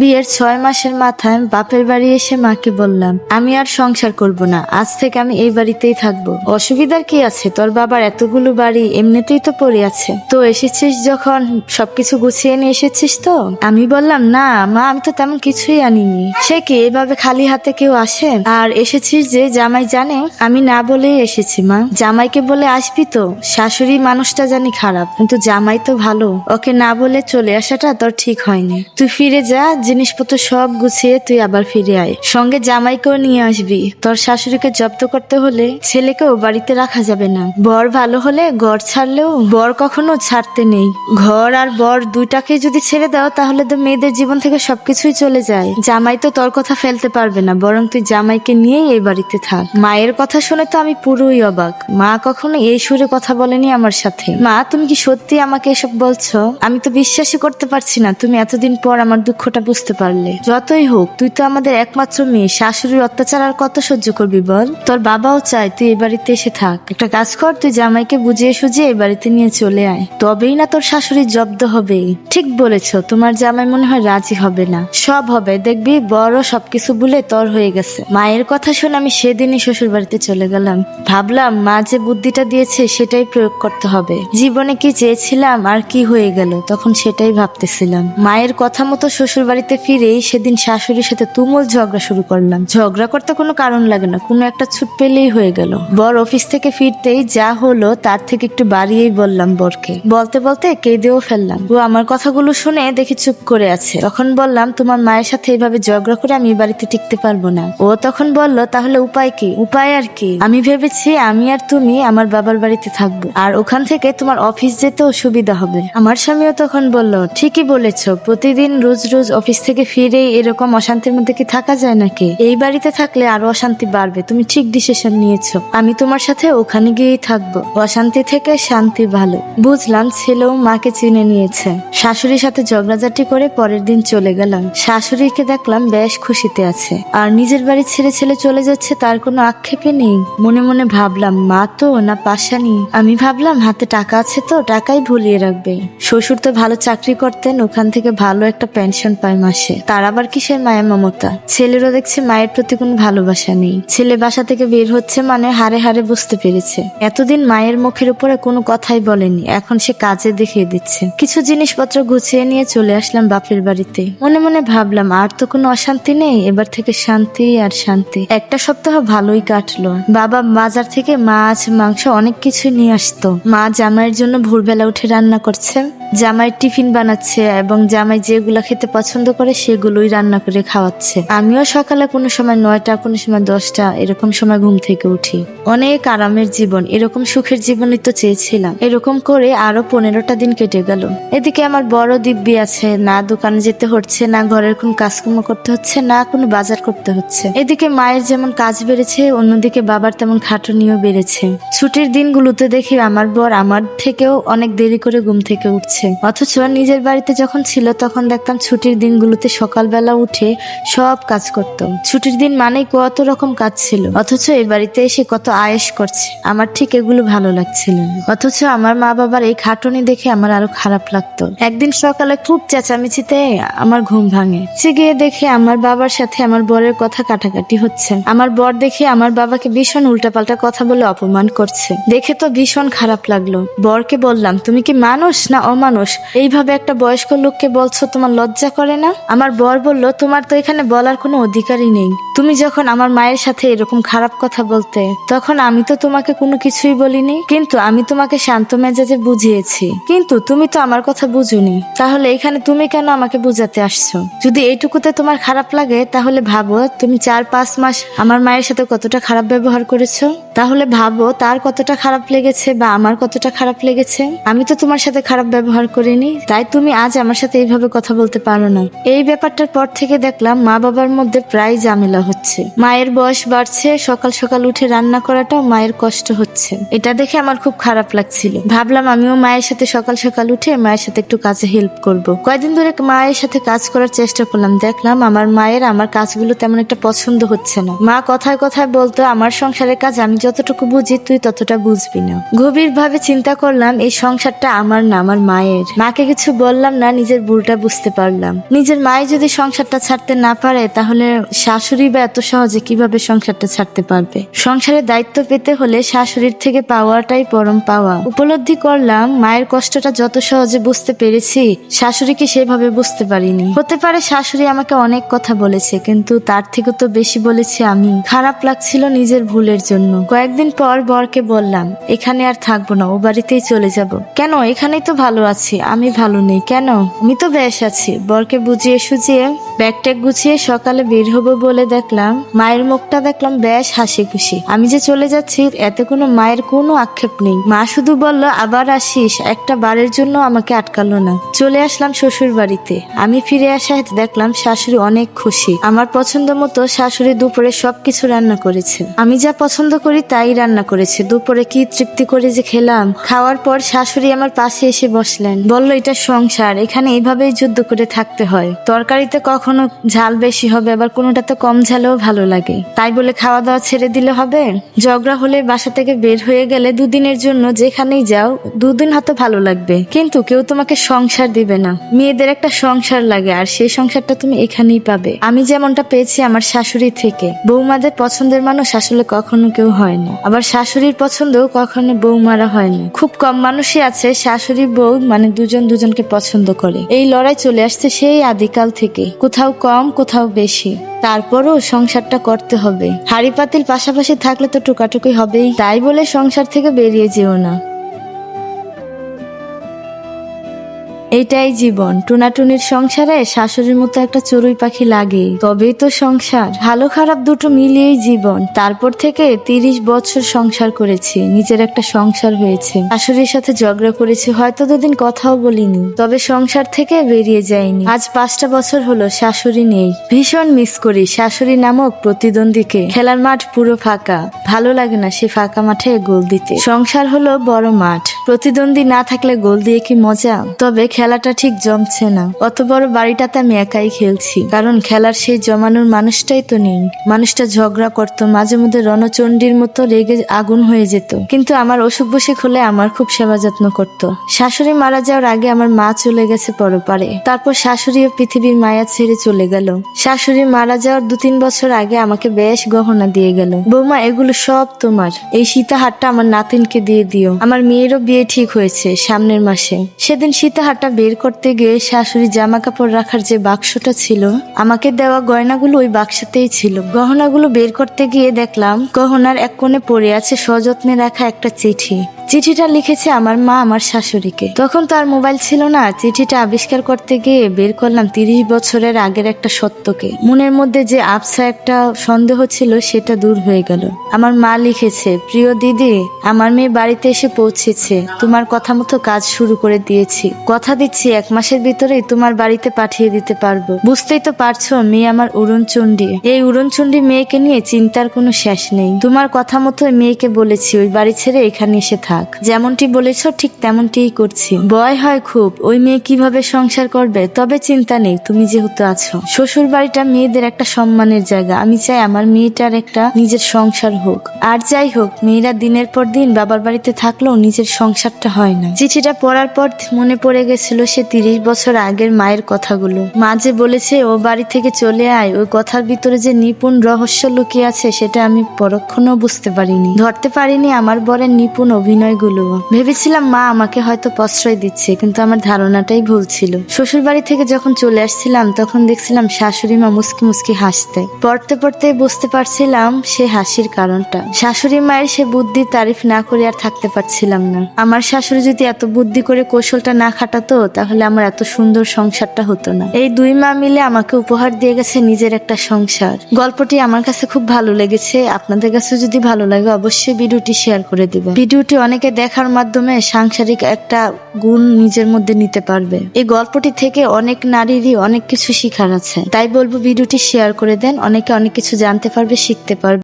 বিয়ের ছয় মাসের মাথায় বাপের বাড়ি এসে মাকে বললাম, আমি আর সংসার করব না, আজ থেকে আমি এই বাড়িতেই থাকব। অসুবিধার কি আছে? তোর বাবার এতগুলো বাড়ি এমনিতেই তো পড়ে আছে। তো এসেছিস যখন? সবকিছু গুছিয়ে নিয়ে এসেছিস তো? আমি বললাম, না, মা, আমি তো তেমন কিছুই আনিনি। সে কি এভাবে খালি হাতে কেউ আসে? আর এসেছিস যে জামাই জানে, আমি না বলেই এসেছি, মা। জামাইকে বলে আসবি তো? শাশুড়ি মানুষটা জানি খারাপ, কিন্তু জামাই তো ভালো। ওকে না বলে চলে আসাটা তোর ঠিক হয়নি। তুই ফিরে যা জিনিসপত্র সব গুছিয়ে তুই আবার ফিরে আয়। সঙ্গে জামাইকেও নিয়ে আসবি। তোর শাশুড়িকে জব্দ করতে হলে ছেলেকেও বাড়িতে রাখা যাবে না। বর ভালো হলে ঘর ছাড়লেও বর কখনো ছাড়তে নেই। ঘর আর বর দুইটাকে যদি ছেড়ে দাও, তাহলে তো মেয়েদের জীবন থেকে সবকিছুই চলে যায়। জামাই তো তোর কথা ফেলতে পারবে না, বরং তুই জামাইকে নিয়েই এই বাড়িতে থাক। মায়ের কথা শুনে তো আমি পুরোই অবাক। মা কখনো এই সুরে কথা বলেনি আমার সাথে। মা, তুমি কি সত্যি আমাকে এসব বলছো? আমি তো বিশ্বাসই করতে পারছি না। তুমি এতদিন পর আমার দুঃখটা বুঝতে পারলে। যতই হোক, তুই তো আমাদের একমাত্র মেয়ে। শাশুড়ির অত্যাচার আর কত সহ্য করবি বল? তোর বাবাও চায় তুই এই বাড়িতে এসে থাক। একটা কাজ কর, তুই জামাইকে বুঝিয়ে সুঝিয়ে এই বাড়িতে নিয়ে চলে আয়। তবেই না তোর শাশুড়ির জব্দ হবে। ঠিক বলেছ, তোমার জামাই মনে হয় রাজি হবে না। সব হবে, দেখবি বড় সবকিছু বলে তর হয়ে গেছে। মায়ের কথা শুনে আমি সেদিনই শ্বশুর বাড়িতে চলে গেলাম। ভাবলাম, মা যে বুদ্ধিটা দিয়েছে, সেটাই প্রয়োগ করতে হবে। জীবনে কি চেয়েছিলাম আর কি হয়ে গেল, তখন সেটাই ভাবতেছিলাম। মায়ের কথা মতো শ্বশুর বাড়িতে ফিরেই সেদিন শাশুড়ির সাথে তুমুল ঝগড়া শুরু করলাম। ঝগড়া করতে কোনো কারণ লাগে না, কোনো একটা ছুট পেলেই হয়ে গেল। বর অফিস থেকে ফিরতেই যা হলো তার থেকে একটু বাড়িয়েই বললাম বরকে। বলতে বলতে কেঁদেও ফেললাম। ও আমার কথাগুলো শুনে দেখি চুপ করে আছে। তখন বললাম, তোমার মায়ের সাথে এইভাবে ঝগড়া করে আমি বাড়িতে টিকতে পারব না। ও তখন বলল, তাহলে উপায় কি? উপায় আর কি? আমি ভেবেছি আমি আর তুমি আমার বাবার বাড়িতে থাকব, আর ওখান থেকে তোমার অফিস যেতেও সুবিধা হবে। আমার স্বামীও তখন বলল, ঠিকই বলেছ, প্রতিদিন রোজ রোজ অফিস থেকে ফিরে এরকম অশান্তির মধ্যে কি থাকা যায় নাকি? এই বাড়িতে থাকলে আরও অশান্তি বাড়বে। তুমি ঠিক ডিসিশন নিয়েছো। আমি তোমার সাথে ওখানে গিয়েই থাকব। অশান্তি থেকে শান্তি ভালো। বুঝলাম ছেলেও মাকে চিনে নিয়েছে। শাশুড়ির সাথে ঝগড়াঝাটি করে পরের দিন চলে গেলাম। শাশুড়িকে দেখলাম বেশ খুশিতে আছে। আর নিজের বাড়ি ছেড়ে ছেলে চলে যাচ্ছে তার কোনো আক্ষেপে নেই। মনে মনে ভাবলাম, মা তো না পাশানি? আমি ভাবলাম, হাতে টাকা আছে তো, টাকাই ভুলিয়ে রাখবে। শ্বশুর তো ভালো চাকরি করতেন, ওখান থেকে ভালো একটা পেনশন পায় মাসে। তার আবার কিসের মায়া মমতা? ছেলেরও দেখছে মায়ের প্রতি কোনো ভালোবাসা নেই। ছেলে বাসা থেকে বের হচ্ছে মানে হারে হারে বুঝতে পেরেছে। এতদিন মায়ের মুখের উপরে কোনো কথাই বলেনি। এখন সে কাজে দেখিয়ে দিচ্ছে। কিছু জিনিসপত্র গুছিয়ে নিয়ে চলে আসলাম বাপের বাড়িতে। মনে মনে ভাবলাম, আর তো কোনো অশান্তি নেই। এবার থেকে শান্তি আর শান্তি। একটা সপ্তাহ ভালোই কাটলো। বাবা বাজার থেকে মাছ, মাংস অনেক কিছু নিয়ে আসতো। মা জামাইয়ের জন্য ভোরবেলা উঠে রান্না করছে। জামাই টিফিন বানাচ্ছে এবং জামাই যেগুলো খেতে পছন্দ করে সেগুলোই রান্না করে খাওয়াচ্ছে। আমিও সকালে কোনো সময় নয়টা, কোনো সময় দশটা এরকম সময় ঘুম থেকে উঠি। অনেক আরামের জীবন, এরকম সুখের জীবনই তো চেয়েছিলাম। এরকম করে আরও পনেরোটা দিন কেটে গেল। এদিকে আমার বড় দিব্যি আছে, না দোকানে যেতে হচ্ছে, না ঘরের কোনো কাজকর্ম করতে হচ্ছে, না কোনো বাজার করতে হচ্ছে। এদিকে মায়ের যেমন কাজ বেড়েছে, অন্যদিকে বাবার তেমন খাটুনিও বেড়েছে। ছুটির দিনগুলোতে দেখি আমার বর আমার থেকেও অনেক দেরি করে ঘুম থেকে উঠছে। অথচ নিজের বাড়িতে যখন ছিল তখন দেখতাম ছুটির দিনগুলোতে সকালবেলা উঠে সব কাজ করত ছুটির দিন মানেই কত রকম কাজ ছিল। অথচ এই বাড়িতে এসে কত আয়েস করছে। আমার ঠিক এগুলো ভালো লাগছিল অথচ আমার মা বাবার এই খাটুনি দেখে আমার আরও খারাপ লাগতো। একদিন সকালে খুব চেঁচামেচিতে আমার ঘুম ভাঙে। সে গিয়ে দেখে আমার বাবার সাথে আমার বরের কথা কাটাকাটি হচ্ছে। আমার বর দেখে আমার বাবাকে ভীষণ উল্টাপাল্টা কথা বলে অপমান করছে। দেখে তো ভীষণ খারাপ লাগল। বরকে বললাম, তুমি কি মানুষ না অমানুষ? এইভাবে একটা বয়স্ক লোককে বলছো, তোমার লজ্জা করে না? আমার বর বলল, তোমার তো এখানে বলার কোনো অধিকারই নেই। তুমি যখন আমার মায়ের সাথে এরকম খারাপ কথা বলতে, তখন আমি তো তোমাকে কোনো কিছুই বলিনি। কিন্তু আমি তোমাকে শান্ত মেজাজে বুঝিয়েছি। কিন্তু তুমি তো আমার কথা বুঝুনি। তাহলে এখানে তুমি কেন আমাকে বুঝাতে আসছো? যদি এইটুকুতে তোমার খারাপ লাগে, তাহলে ভাবো, তুমি চার পাঁচ মাস আমার মায়ের সাথে কতটা খারাপ ব্যবহার করেছ? তাহলে ভাবো, তার কতটা খারাপ লেগেছে বা আমার কতটা খারাপ লেগেছে? আমি তো তোমার সাথে খারাপ ব্যবহার করিনি। তাই তুমি আজ আমার সাথে এইভাবে কথা বলতে পারো না। এই ব্যাপারটার পর থেকে দেখলাম মা বাবার মধ্যে প্রায় ঝামেলা হচ্ছে। মায়ের বয়স বাড়ছে, সকাল সকাল উঠে রান্না করাটাও মায়ের কষ্ট হচ্ছে। এটা দেখে আমার খুব খারাপ লাগছিল। ভাবলাম আমিও মায়ের সাথে সকাল সকাল উঠে মায়ের সাথে একটু কাজে হেল্প করব। কয়েকদিন ধরে মায়ের সাথে কাজ করার চেষ্টা করলাম। দেখলাম আমার মায়ের আমার কাজগুলো তেমন একটা পছন্দ হচ্ছে না। মা কথায় কথায় বলতো, আমার সংসারের কাজ আমি যতটুকু বুঝি, তুই ততটা বুঝবি না। গভীর ভাবে চিন্তা করলাম, এই সংসারটা আমার না, আমার মায়ের। মাকে কিছু বললাম না, নিজের ভুলটা বুঝতে পারলাম। নিজের মাই যদি সংসারটা ছাড়তে না পারে, তাহলে শাশুড়ি বা এত সহজে কীভাবে সংসারটা ছাড়তে পারবে? সংসারের দায়িত্ব পেতে হলে শাশুড়ির থেকে পাওয়াটাই পরম পাওয়া। উপলব্ধি করলাম, মায়ের কষ্টটা যত সহজে বুঝতে পেরেছি, শাশুড়িকে সেভাবে বুঝতে পারিনি। হতে পারে শাশুড়ি আমাকে অনেক কথা বলেছে, কিন্তু তার থেকে তো বেশি বলেছি আমি। খারাপ লাগছিল নিজের ভুলের জন্য। কয়েকদিন পর বরকে বললাম, এখানে আর থাকব না, ও বাড়িতেই চলে যাব। কেন? এখানেই তো ভালো আছি, আমি ভালো নেই, কেন? আমি তো বেশ আছি। বরকে বুঝিয়ে সুঝিয়ে ব্যাগ ট্যাগ গুছিয়ে সকালে বের হব বলে দেখলাম, মায়ের মুখটা দেখলাম বেশ হাসি খুশি আমি যে চলে যাচ্ছি, এতে কোনো মায়ের কোনো আক্ষেপ নেই। মা শুধু বলল, আবার আসিস, একটা বারের জন্য আমাকে আটকালো না। চলে আসলাম শ্বশুর বাড়িতে আমি ফিরে আসায় দেখলাম শাশুড়ি অনেক খুশি। আমার পছন্দ মতো শাশুড়ি দুপুরে সবকিছু রান্না করেছে। আমি যা পছন্দ করি তাই রান্না করেছে। দুপুরে কি তৃপ্তি করে যে খেলাম। খাওয়ার পর শাশুড়ি আমার পাশে এসে বসলেন। বলল, এটা সংসার, এখানে এইভাবেই যুদ্ধ করে থাকতে হয়। তরকারিতে কখনো ঝাল বেশি হবে, আবার কোনোটাতে কম ঝালেও ভালো লাগে। তাই বলে খাওয়া দাওয়া ছেড়ে দিলে হবে? ঝগড়া হলে বাসা থেকে বের হয়ে গেলে দুদিনের জন্য যেখানেই যাও, দুদিন হয়তো ভালো লাগবে। কিন্তু কেউ তোমাকে সংসার দিবে না। মেয়েদের একটা সংসার লাগে, আর সেই সংসারটা তুমি এখানেই পাবে। আমি যেমনটা পেয়েছি আমার শাশুড়ি থেকে। বৌমাদের পছন্দের মানুষ আসলে কখনো কেউ হয় না। আবার শাশুড়ির পছন্দও কখনো বৌমারা হয় না। খুব কম মানুষই আছে শাশুড়ি, বউ মানে দুজন দুজনকে পছন্দ করে। এই লড়াই চলে আসছে সেই আদিকাল থেকে। কোথাও কম, কোথাও বেশি। তারপরও সংসারটা করতে হবে। হাড়ি পাতিল পাশাপাশি থাকলে তো টুকাটুকি হবেই। তাই বলে সংসার থেকে বেরিয়ে যেও না। এইটাই জীবন। টুনাটুনির সংসারে শাশুড়ির মতো একটা চড়ুই পাখি লাগে তবেই তো সংসার। ভালো খারাপ দুটো মিলিয়েই জীবন। তারপর থেকে তিরিশ বছর সংসার করেছি। নিজের একটা সংসার হয়েছে। শাশুড়ির সাথে ঝগড়া করেছি, হয়তো দুদিন কথাও বলিনি। তবে সংসার থেকে বেরিয়ে যায়নি আজ পাঁচটা বছর হলো শাশুড়ি নেই। ভীষণ মিস করি শাশুড়ি নামক প্রতিদ্বন্দ্বীকে। খেলার মাঠ পুরো ফাঁকা। ভালো লাগে না সে ফাঁকা মাঠে গোল দিতে। সংসার হলো বড় মাঠ। প্রতিদ্বন্দ্বী না থাকলে গোল দিয়ে কি মজা? তবে খেলাটা ঠিক জমছে না। অত বড় বাড়িটাতে আমি একাই খেলছি। কারণ খেলার সেই জমানোর মানুষটাই তো নেই। মানুষটা ঝগড়া করতো, মাঝে মধ্যে রণচণ্ডীর মতো রেগে আগুন হয়ে যেত। কিন্তু আমার অসুখ বসুখ হলে আমার খুব সেবা যত্ন করত। শাশুড়ি মারা যাওয়ার আগে আমার মা চলে গেছে পরপারে। তারপর শাশুড়িও পৃথিবীর মায়া ছেড়ে চলে গেল। শাশুড়ি মারা যাওয়ার দু তিন বছর আগে আমাকে বেশ গহনা দিয়ে গেল। বৌমা, এগুলো সব তোমার। এই সীতাহারটা আমার নাতিনকে দিয়ে দিও। আমার মেয়েরও বিয়ে ঠিক হয়েছে সামনের মাসে। সেদিন সীতাহারটা বের করতে গিয়ে শাশুড়ি জামা কাপড় রাখার যে বাক্সটা ছিল, আমাকে দেওয়া গয়নাগুলো ওই বাক্সতেই ছিল। গহনাগুলো বের করতে গিয়ে দেখলাম, গহনার এক কোণে পড়ে আছে সযত্নে রাখা একটা চিঠি। চিঠিটা লিখেছে আমার মা, আমার শাশুড়িকে। তখন তো আর মোবাইল ছিল না, চিঠিটা আবিষ্কার করতে গিয়ে বের করলাম তিরিশ বছরের আগের একটা সত্যকে। মনের মধ্যে যে আবসা একটা সন্দেহ ছিল, সেটা দূর হয়ে গেল। আমার মা লিখেছে, প্রিয় দিদি, আমার মেয়ে বাড়িতে এসে পৌঁছেছে। তোমার কথা মতো কাজ শুরু করে দিয়েছি। কথা দিচ্ছি, এক মাসের ভিতরেই তোমার বাড়িতে পাঠিয়ে দিতে পারব। বুঝতেই তো পারছ, মেয়ে আমার উড়নচণ্ডী এই উড়নচণ্ডী মেয়েকে নিয়ে চিন্তার কোনো শেষ নেই। তোমার কথা মতো মেয়েকে বলেছি, ওই বাড়ি ছেড়ে এখানে এসে থাক। যেমনটি বলেছ, ঠিক তেমনটিই করছি। ভয় হয় খুব, ওই মেয়ে কীভাবে সংসার করবে, তবে চিন্তা নেই, তুমি যেহেতু আছো। শ্বশুর বাড়িটা মেয়েদের একটা সম্মানের জায়গা, আমি চাই আমার মেয়েটার একটা নিজের সংসার হোক। আর যাই হোক, মেয়েরা দিনের পর দিন বাবার বাড়িতে থাকলেও নিজের সংসারটা হয় না। চিঠিটা পড়ার পর মনে পড়ে গেছিল সে তিরিশ বছর আগের মায়ের কথাগুলো। মা যে বলেছে, ও বাড়ি থেকে চলে আয়, ওই কথার ভিতরে যে নিপুণ রহস্য লুকিয়ে আছে, সেটা আমি পরক্ষণও বুঝতে পারিনি। ধরতে পারিনি আমার বরের নিপুণ অভিনয়গুলো। ভেবেছিলাম মা আমাকে হয়তো প্রশ্রয় দিচ্ছে, কিন্তু আমার ধারণাটাই ভুল ছিল। শ্বশুর বাড়ি থেকে যখন চলে আসছিলাম, তখন দেখছিলাম শাশুড়ি মা মুসকি মুসকি হাসতে। পড়তে পড়তে বুঝতে পারছিলাম সে হাসির কারণটা। শাশুড়ি মায়ের সে বুদ্ধি তারিফ না করে আর থাকতে পারছিলাম না। আমার শাশুড়ি যদি এত বুদ্ধি করে কৌশলটা না খাটাতো তাহলে আমার এত সুন্দর সংসারটা হতো না। এই দুই মা মিলে আমাকে উপহার দিয়ে গেছে নিজের একটা সংসার। গল্পটি আমার কাছে খুব ভালো লেগেছে। আপনাদের কাছে যদি ভালো লাগে, অবশ্যই ভিডিওটি শেয়ার করে দিবেন। ভিডিওটি অনেকে দেখার মাধ্যমে সাংসারিক একটা গুণ নিজের মধ্যে নিতে পারবে। এই গল্পটি থেকে অনেক নারীরই অনেক কিছু শিখার আছে। তাই বলব, ভিডিওটি শেয়ার করে দেন। অনেকে অনেক কিছু জানতে পারবে, শিখতে পারবে।